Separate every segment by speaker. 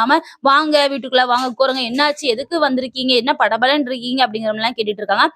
Speaker 1: ஆம வாங்க வீட்டுக்குள்ள வாங்க உட்காருங்க என்னாச்சு? எதுக்கு வந்திருக்கீங்க? என்ன படபலன்னு இருக்கீங்க? அப்படிங்கிற மாதிரி எல்லாம் கேட்டுட்டு இருக்காங்க.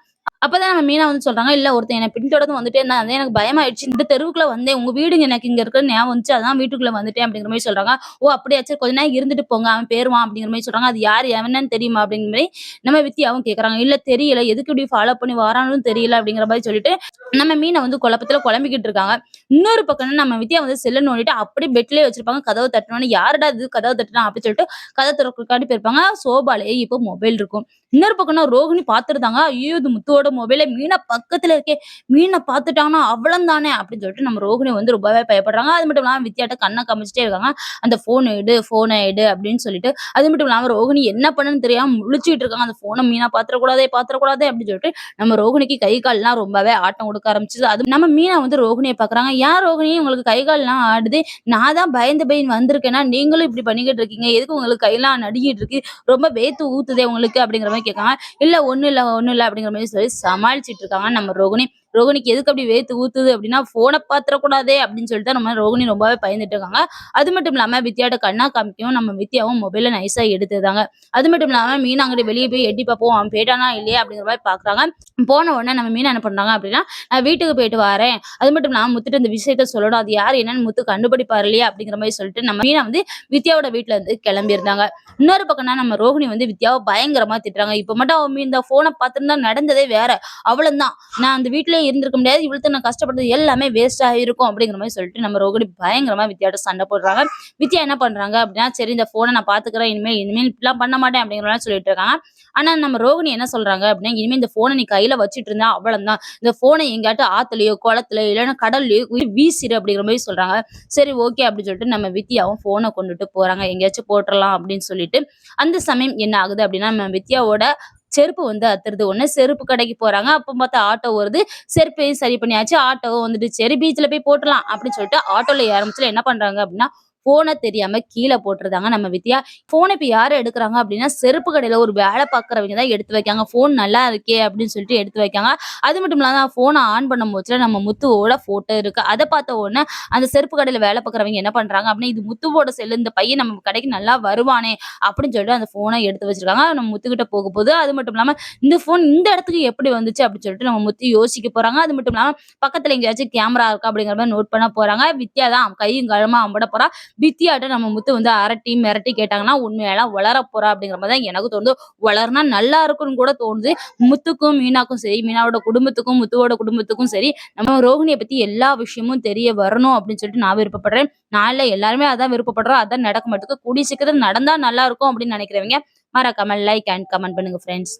Speaker 1: அப்பதான் நம்ம மீனா வந்து சொல்றாங்க இல்ல ஒருத்தன் என்ன பின்தொடர்ந்து வந்துட்டே இருந்தா அது எனக்கு பயமாயிடுச்சு. இந்த தெருவுக்குள்ள வந்தேன் உங்க வீடுங்க எனக்கு இங்க இருக்கிற ஞாபகம் வந்துச்சு அதான் வீட்டுக்குள்ள வந்துட்டேன் அப்படிங்கிற மாதிரி சொல்றாங்க. ஓ அப்படியாச்சும் கொஞ்ச நேரம் இருந்துட்டு போங்க அவன் பேருவான் அப்படிங்கிற மாதிரி சொல்றாங்க. அது யார் எவனன்னு தெரியுமா? அப்படிங்கிற மாதிரி நம்ம வித்தியாவும் கேக்குறாங்க. இல்ல தெரியல எதுக்கு இப்படி ஃபாலோ பண்ணி வரானும் தெரியல அப்படிங்கிற மாதிரி சொல்லிட்டு நம்ம மீனை வந்து குழப்பத்துல குழம்பிக்கிட்டு இருக்காங்க. இன்னொரு பக்கம் நம்ம வித்யா வந்து செல்லு நோண்டிட்டு அப்படியே பெட்லயே வச்சிருப்பாங்க. கதவை தட்டணும்னு யாருடா இது? கதவை தட்டினா? அப்படின்னு சொல்லிட்டு கதை திறக்காட்டி போயிருப்பாங்க. சோபாலேயே இப்போ மொபைல் இருக்கும். இன்னொரு பக்கம்னா ரோகிணி பாத்துருந்தாங்க ஐயோ இது முத்துவோட மொபைல மீனை பக்கத்துல இருக்கே. மீனை பார்த்துட்டாங்கன்னா அவ்வளவு தானே அப்படின்னு சொல்லிட்டு நம்ம ரோகிணி வந்து ரொம்பவே பயப்படுறாங்க. அது மட்டும் இல்லாம வித்யாட்ட கண்ணை கமிச்சிட்டே இருக்காங்க. அந்த போன் எடு போனை எடு அப்படின்னு சொல்லிட்டு. அது மட்டும் இல்லாம ரோகிணி என்ன பண்ணுன்னு தெரியாம முழிச்சிட்டு இருக்காங்க. அந்த போனை மீனா பாத்திரக்கூடாதே பாத்திரக்கூடாதே அப்படின்னு சொல்லிட்டு நம்ம ரோகிணிக்கு கை கால்லாம் ரொம்பவே ஆட்டம் கொடுக்க ஆரம்பிச்சது. அது நம்ம மீனா வந்து ரோகிணியை பாக்குறாங்க ஏன் ரோகிணி உங்களுக்கு கை கால்லாம் ஆடுது? நான் தான் பயந்து பையன் வந்திருக்கேன்னா நீங்களும் இப்படி பண்ணிக்கிட்டு இருக்கீங்க. எதுக்கு உங்களுக்கு கையெல்லாம் நடுங்கிட்டு இருக்கு? ரொம்ப வேத்து ஊத்துதே உங்களுக்கு அப்படிங்கிற மாதிரி கேட்காங்க இல்ல ஒன்றும் இல்ல ஒன்றும் இல்லை அப்படிங்கிற மாதிரி சொல்லி சமாளிச்சுட்டு இருக்காங்க நம்ம ரோகிணி ரோகிணிக்கு எதுக்கு அப்படி வேத்து ஊத்துது அப்படின்னா போனை பாத்திரக்கூடாதே அப்படின்னு சொல்லிட்டு நம்ம ரோகிணி ரொம்பவே பயந்துட்டு இருக்காங்க. அது மட்டும் இல்லாம வித்யாட்ட கண்ணா காமிக்கவும் நம்ம வித்யாவும் மொபைல நைஸா எடுத்துதாங்க அது மட்டும் இல்லாம மீனா அங்கிட்ட வெளியே போய் எட்டி பார்ப்போம் அவன் போயிட்டானா இல்லையா? அப்படிங்கிற மாதிரி பாக்குறாங்க. போன உடனே நம்ம மீன் என்ன பண்றாங்க அப்படின்னா நான் வீட்டுக்கு போயிட்டு வரேன். அது மட்டும் இல்லாம முத்துட்டு இந்த விஷயத்த சொல்லணும். அது யார்? என்னன்னு முத்து கண்டுபிடிப்பாரு இல்லையா? அப்படிங்கிற மாதிரி சொல்லிட்டு நம்ம மீனா வந்து வித்யாவோட வீட்டுல இருந்து கிளம்பியிருந்தாங்க. இன்னொரு பக்கம்னா நம்ம ரோகிணி வந்து வித்யாவை பயங்கரமா திட்டுறாங்க. இப்ப மட்டும் அவன் மீன் இந்த போனை பார்த்துருந்தா நடந்ததே வேற. அவ்வளவுதான். நான் அந்த வீட்டுல இருந்திருக்க முடியாது. இவ்வளவு நான் கஷ்டப்பட்டது எல்லாமே வேஸ்ட் ஆகிருக்கும் அப்படிங்கிற மாதிரி சொல்லிட்டு நம்ம ரோகிணி பயங்கரமா வித்யாட்ட சண்டை போடுறாங்க. வித்யா என்ன பண்றாங்க அப்படின்னா சரி இந்த போனை நான் பாத்துக்கிறேன் இனிமேல் இனிமேல் இப்படிலாம் பண்ண மாட்டேன் அப்படிங்கிற மாதிரி சொல்லிட்டு இருக்காங்க. ஆனா நம்ம ரோகிணி என்ன சொல்றாங்க அப்படின்னா இனிமேல் இந்த போனை நீ கையில வச்சிட்டு இருந்தா அவ்வளவுதான். இந்த போனை எங்காட்டும் ஆத்துலயோ குளத்துலையோ இல்லைன்னா கடல்லயோ வீசிடு அப்படிங்கிற மாதிரி சொல்றாங்க. சரி ஓகே அப்படின்னு சொல்லிட்டு நம்ம வித்யாவும் போனை கொண்டுட்டு போறாங்க. எங்கேயாச்சும் போட்டுடலாம் அப்படின்னு சொல்லிட்டு. அந்த சமயம் என்ன ஆகுது அப்படின்னா நம்ம வித்யாவோட செருப்பு வந்து அத்துறது. ஒண்ணு செருப்பு கடைக்கு போறாங்க. அப்போ பார்த்தா ஆட்டோ வருது. செருப்பையும் சரி பண்ணியாச்சு. ஆட்டோவும் வந்துட்டு சரி பீச்ல போய் போட்டுலாம் அப்படின்னு சொல்லிட்டு ஆட்டோல ஆரம்பிச்சுல என்ன பண்றாங்க அப்படின்னா போனை தெரியாம கீழே போட்டுருந்தாங்க. நம்ம வித்யா போனை இப்ப யாரு எடுக்கிறாங்க அப்படின்னா செருப்பு கடையில ஒரு வேலை பாக்குறவங்க தான் எடுத்து வைக்காங்க. போன் நல்லா இருக்கே அப்படின்னு சொல்லிட்டு எடுத்து வைக்காங்க. அது மட்டும் இல்லாம போனை ஆன் பண்ணும் போச்சுல நம்ம முத்துவோட போட்டோ இருக்கு. அதை பார்த்த உடனே அந்த செருப்பு கடையில வேலை பார்க்குறவங்க என்ன பண்றாங்க அப்படின்னா இது முத்துவோட செல்லு இந்த பையன் நம்ம கடைக்கு நல்லா வருவானே அப்படின்னு சொல்லிட்டு அந்த போனை எடுத்து வச்சிருக்காங்க. நம்ம முத்துக்கிட்ட போக போகுது அது மட்டும் இல்லாம இந்த போன் இந்த இடத்துக்கு எப்படி வந்துச்சு அப்படின்னு சொல்லிட்டு நம்ம முத்து யோசிக்க போறாங்க. அது மட்டும் இல்லாம பக்கத்துல எங்கேயாச்சும் கேமரா இருக்கா அப்படிங்கிற மாதிரி நோட் பண்ண போறாங்க. வித்யா தான் கையும் கழமா அம்பட போறா. வித்தியாட்ட நம்ம முத்து வந்து அரட்டி மிரட்டி கேட்டாங்கன்னா உண்மையெல்லாம் வளர போறா அப்படிங்கிற மாதிரி தான் எனக்கு தோணுது. வளர்னா நல்லா இருக்கும்னு கூட தோணுது. முத்துக்கும் மீனாக்கும் சரி மீனாவோட குடும்பத்துக்கும் முத்துவோட குடும்பத்துக்கும் சரி நம்ம ரோஹிணியை பத்தி எல்லா விஷயமும் தெரிய வரணும் அப்படின்னு சொல்லிட்டு நான் விருப்பப்படுறேன். நாளில் எல்லாருமே அதான் விருப்பப்படுறோம். அதான் நடக்க மாட்டேங்குது கூடிய சீக்கிரம் நடந்தா நல்லா இருக்கும் அப்படின்னு நினைக்கிறவங்க மறக்காம லைக் அண்ட் கமெண்ட் பண்ணுங்க ஃப்ரெண்ட்ஸ்